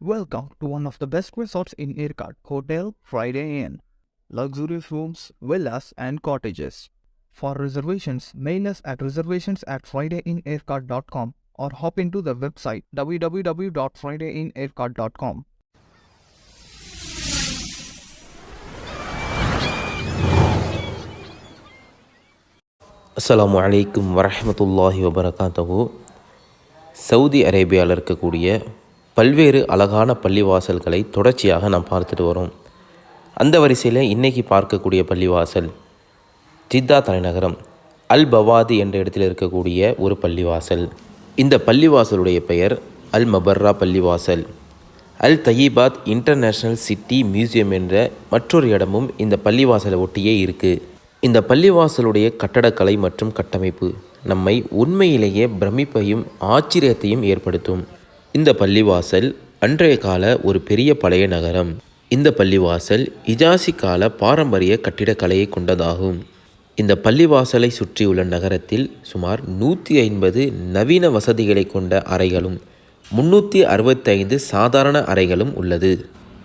Welcome to one of the best resorts in Irkut, Hotel Friday Inn. Luxurious rooms, villas, and cottages. For reservations, mail us at reservations at fridayinirkut.com or hop into the website www.fridayinirkut.com. அஸ்ஸலாமு அலைக்கும் வரஹ்மத்துல்லாஹி வபரகாத்தஹு Saudi அரேபியாவில் இருக்கக்கூடிய பல்வேறு அழகான பள்ளிவாசல்களை தொடர்ச்சியாக நாம் பார்த்துட்டு வரோம். அந்த வரிசையில் இன்றைக்கி பார்க்கக்கூடிய பள்ளிவாசல் ஜித்தா தலைநகரம் அல் பவாதி என்ற இடத்தில் இருக்கக்கூடிய ஒரு பள்ளிவாசல். இந்த பள்ளிவாசலுடைய பெயர் அல் மபர்ரா பள்ளிவாசல். Al Tayibat International City Museum என்ற மற்றொரு இடமும் இந்த பள்ளிவாசலை ஒட்டியே இருக்குது இந்த பள்ளிவாசலுடைய கட்டடக்கலை மற்றும் கட்டமைப்பு நம்மை உண்மையிலேயே பிரமிப்பையும் ஆச்சரியத்தையும் ஏற்படுத்தும். இந்த பள்ளிவாசல் அன்றைய கால ஒரு பெரிய பழைய நகரம். இந்த பள்ளிவாசல் இஜாசி கால பாரம்பரிய கட்டிடக்கலையை கொண்டதாகும். இந்த பள்ளிவாசலை சுற்றியுள்ள நகரத்தில் சுமார் நூற்றி ஐம்பது நவீன வசதிகளை கொண்ட அறைகளும் முன்னூற்றி அறுபத்தைந்து சாதாரண அறைகளும் உள்ளது.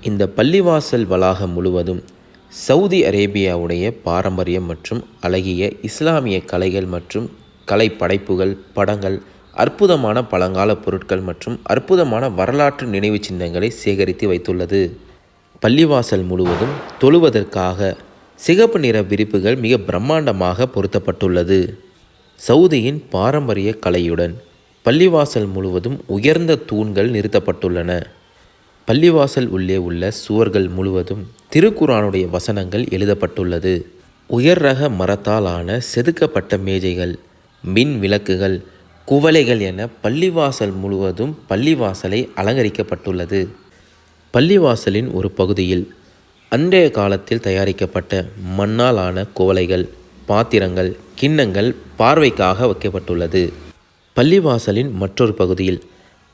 இந்த பள்ளிவாசல் வளாகம் முழுவதும் சவுதி அரேபியாவுடைய பாரம்பரியம் மற்றும் அழகிய இஸ்லாமிய கலைகள் மற்றும் கலை படைப்புகள் படங்கள் அற்புதமான பழங்கால பொருட்கள் மற்றும் அற்புதமான வரலாற்று நினைவு சின்னங்களை சேகரித்து வைத்துள்ளது. பள்ளிவாசல் முழுவதும் தொழுவதற்காக சிகப்பு நிற விரிப்புகள் மிக பிரம்மாண்டமாக பொருத்தப்பட்டுள்ளது. சவுதியின் பாரம்பரிய கலையுடன் பள்ளிவாசல் முழுவதும் உயர்ந்த தூண்கள் நிறுத்தப்பட்டுள்ளன. பள்ளிவாசல் உள்ளே உள்ள சுவர்கள் முழுவதும் திருக்குரானுடைய வசனங்கள் எழுதப்பட்டுள்ளது. உயர் ரக மரத்தால் ஆன செதுக்கப்பட்ட மேஜைகள் மின் விளக்குகள் குவளைகள் என பள்ளிவாசல் முழுவதும் பள்ளிவாசலை அலங்கரிக்கப்பட்டுள்ளது. பள்ளிவாசலின் ஒரு பகுதியில் அன்றைய காலத்தில் தயாரிக்கப்பட்ட மண்ணால் ஆன குவளைகள் பாத்திரங்கள் கிண்ணங்கள் பார்வைக்காக வைக்கப்பட்டுள்ளது. பள்ளிவாசலின் மற்றொரு பகுதியில்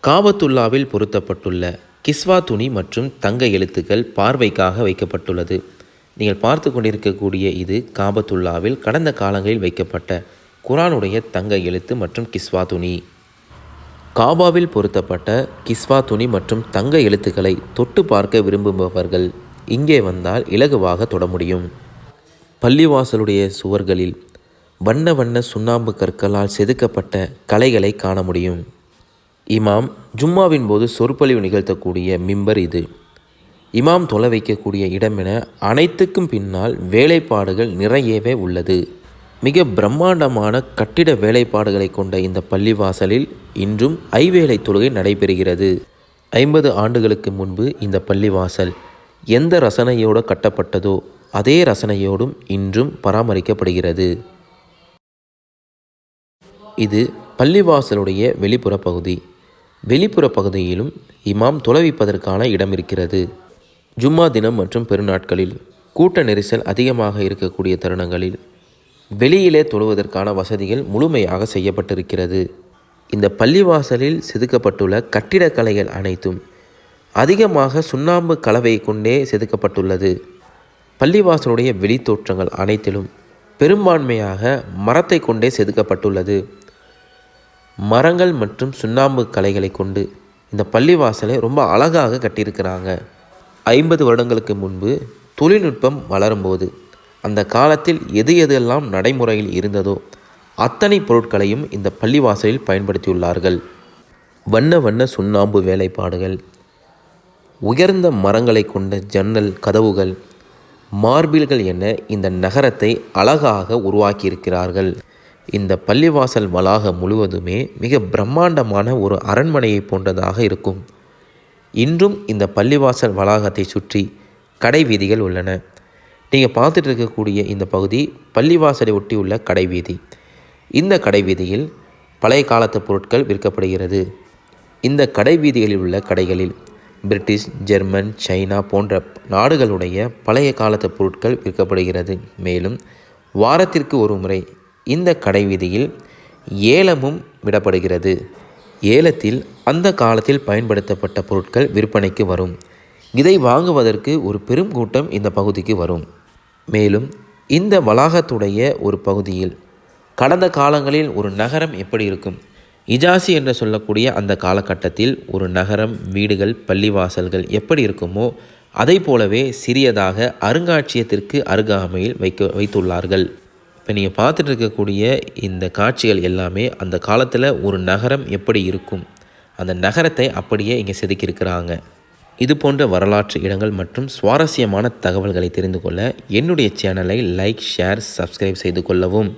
காபத்துல்லாவில் பொருத்தப்பட்டுள்ள கிஸ்வா துணி மற்றும் தங்க எழுத்துக்கள் பார்வைக்காக வைக்கப்பட்டுள்ளது. நீங்கள் பார்த்து கொண்டிருக்கக்கூடிய இது காபத்துல்லாவில் கடந்த காலங்களில் வைக்கப்பட்ட குரானுடைய தங்க எழுத்து மற்றும் கிஸ்வா துணி. காபாவில் பொருத்தப்பட்ட கிஸ்வா துணி மற்றும் தங்க எழுத்துக்களை தொட்டு பார்க்க விரும்புபவர்கள் இங்கே வந்தால் இலகுவாக தொட முடியும். பள்ளிவாசலுடைய சுவர்களில் வண்ண வண்ண சுண்ணாம்பு கற்களால் செதுக்கப்பட்ட கலைகளை காண முடியும். இமாம் ஜும்மாவின் போது சொற்பொழிவு நிகழ்த்தக்கூடிய மிம்பர் இது. இமாம் தொலை வைக்கக்கூடிய இடம் என அனைத்துக்கும் பின்னால் வேலைப்பாடுகள் நிறையவே உள்ளது. மிக பிரம்மாண்டமான கட்டிட வேலைப்பாடுகளை கொண்ட இந்த பள்ளிவாசலில் இன்றும் ஐவேளை தொழுகை நடைபெறுகிறது. ஐம்பது ஆண்டுகளுக்கு முன்பு இந்த பள்ளிவாசல் எந்த ரசனையோடு கட்டப்பட்டதோ அதே ரசனையோடும் இன்றும் பராமரிக்கப்படுகிறது. இது பள்ளிவாசலுடைய வெளிப்புற பகுதி. வெளிப்புற பகுதியிலும் இமாம் தொலைவிப்பதற்கான இடம் இருக்கிறது. ஜும்மா தினம் மற்றும் பெருநாட்களில் கூட்ட நெரிசல் அதிகமாக இருக்கக்கூடிய தருணங்களில் வெளியிலே தொழுவதற்கான வசதிகள் முழுமையாக செய்யப்பட்டிருக்கிறது. இந்த பள்ளிவாசலில் செதுக்கப்பட்டுள்ள கட்டிடக்கலைகள் அனைத்தும் அதிகமாக சுண்ணாம்பு கலவை கொண்டே செதுக்கப்பட்டுள்ளது. பள்ளிவாசலுடைய வெளித்தோற்றங்கள் அனைத்திலும் பெரும்பான்மையாக மரத்தை கொண்டே செதுக்கப்பட்டுள்ளது. மரங்கள் மற்றும் சுண்ணாம்பு கலைகளை கொண்டு இந்த பள்ளிவாசலை ரொம்ப அழகாக கட்டியிருக்கிறாங்க. ஐம்பது வருடங்களுக்கு முன்பு தொழில்நுட்பம் வளரும்போது அந்த காலத்தில் எது எதெல்லாம் நடைமுறையில் இருந்ததோ அத்தனை பொருட்களையும் இந்த பள்ளிவாசலில் பயன்படுத்தியுள்ளார்கள். வண்ண வண்ண சுண்ணாம்பு வேலைப்பாடுகள் உயர்ந்த மரங்களை கொண்ட ஜன்னல் கதவுகள் மார்பில்கள் என இந்த நகரத்தை அழகாக உருவாக்கியிருக்கிறார்கள். இந்த பள்ளிவாசல் வளாகம் முழுவதுமே மிக பிரம்மாண்டமான ஒரு அரண்மனையை போன்றதாக இருக்கும். இன்றும் இந்த பள்ளிவாசல் வளாகத்தை சுற்றி கடை வீதிகள் உள்ளன. நீங்கள் பார்த்துட்டு இருக்கக்கூடிய இந்த பகுதி பள்ளிவாசலை ஒட்டி உள்ள கடைவீதி. இந்த கடைவீதியில் பழைய காலத்து பொருட்கள் விற்கப்படுகிறது. இந்த கடைவீதிகளில் உள்ள கடைகளில் பிரிட்டிஷ் ஜெர்மன் சைனா போன்ற நாடுகளுடைய பழைய காலத்து பொருட்கள் விற்கப்படுகிறது. மேலும் வாரத்திற்கு ஒரு முறை இந்த கடைவீதியில் ஏலமும் விடப்படுகிறது. ஏலத்தில் அந்த காலத்தில் பயன்படுத்தப்பட்ட பொருட்கள் விற்பனைக்கு வரும். இதை வாங்குவதற்கு ஒரு பெரும் கூட்டம் இந்த பகுதிக்கு வரும். மேலும் இந்த வளாகத்துடைய ஒரு பகுதியில் கடந்த காலங்களில் ஒரு நகரம் எப்படி இருக்கும்? இஜாசி என்று சொல்லக்கூடிய அந்த காலகட்டத்தில் ஒரு நகரம் வீடுகள் பள்ளிவாசல்கள் எப்படி இருக்குமோ அதை போலவே சிறியதாக அருங்காட்சியகத்திற்கு அருகாமையில் வைக்க வைத்துள்ளார்கள். இப்போ நீங்கள் பார்த்துட்டு இருக்கக்கூடிய இந்த காட்சிகள் எல்லாமே அந்த காலத்தில் ஒரு நகரம் எப்படி இருக்கும்? அந்த நகரத்தை அப்படியே இங்கே செதுக்கியிருக்கிறாங்க. இது போன்ற வரலாற்று இடங்கள் மற்றும் சுவாரஸ்யமான தகவல்களை தெரிந்து கொள்ள என்னுடைய சேனலை லைக் ஷேர் சப்ஸ்கிரைப் செய்து கொள்ளவும்.